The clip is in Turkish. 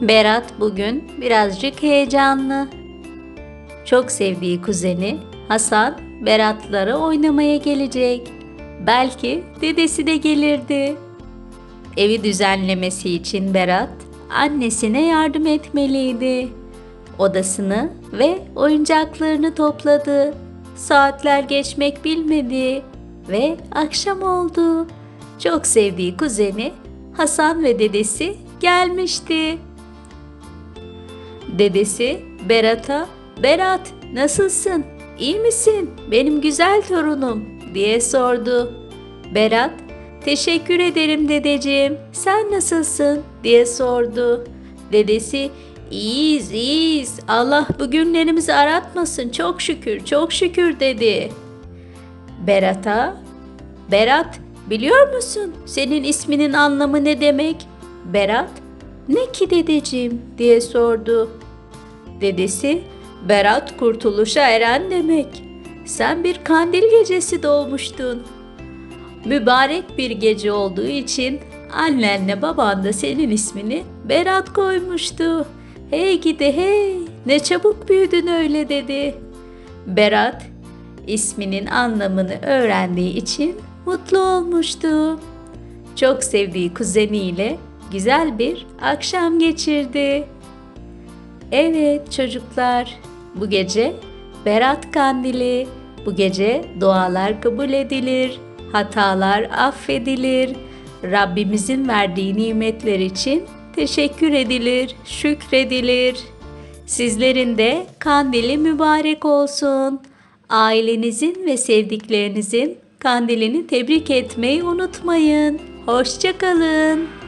Berat bugün birazcık heyecanlı. Çok sevdiği kuzeni Hasan Beratlara oynamaya gelecek. Belki dedesi de gelirdi. Evi düzenlemesi için Berat annesine yardım etmeliydi. Odasını ve oyuncaklarını topladı. Saatler geçmek bilmedi ve akşam oldu. Çok sevdiği kuzeni Hasan ve dedesi gelmişti. Dedesi Berat'a "Berat, nasılsın? İyi misin? Benim güzel torunum." diye sordu. Berat, "Teşekkür ederim dedeciğim. Sen nasılsın?" diye sordu. Dedesi, "İyiyiz, iyiyiz. Allah bugünlerimizi aratmasın. Çok şükür, çok şükür." dedi. Berat'a, "Berat, biliyor musun senin isminin anlamı ne demek?" Berat, "Ne ki dedeciğim?" diye sordu. Dedesi, Berat kurtuluşa eren demek. Sen bir kandil gecesi doğmuştun. Mübarek bir gece olduğu için annenle baban da senin ismini Berat koymuştu. Hey gidi hey ne çabuk büyüdün öyle dedi. Berat isminin anlamını öğrendiği için mutlu olmuştu. Çok sevdiği kuzeniyle güzel bir akşam geçirdi. Evet çocuklar, bu gece Berat Kandili. Bu gece dualar kabul edilir, hatalar affedilir. Rabbimizin verdiği nimetler için teşekkür edilir, şükredilir. Sizlerin de kandili mübarek olsun. Ailenizin ve sevdiklerinizin kandilini tebrik etmeyi unutmayın. Hoşçakalın.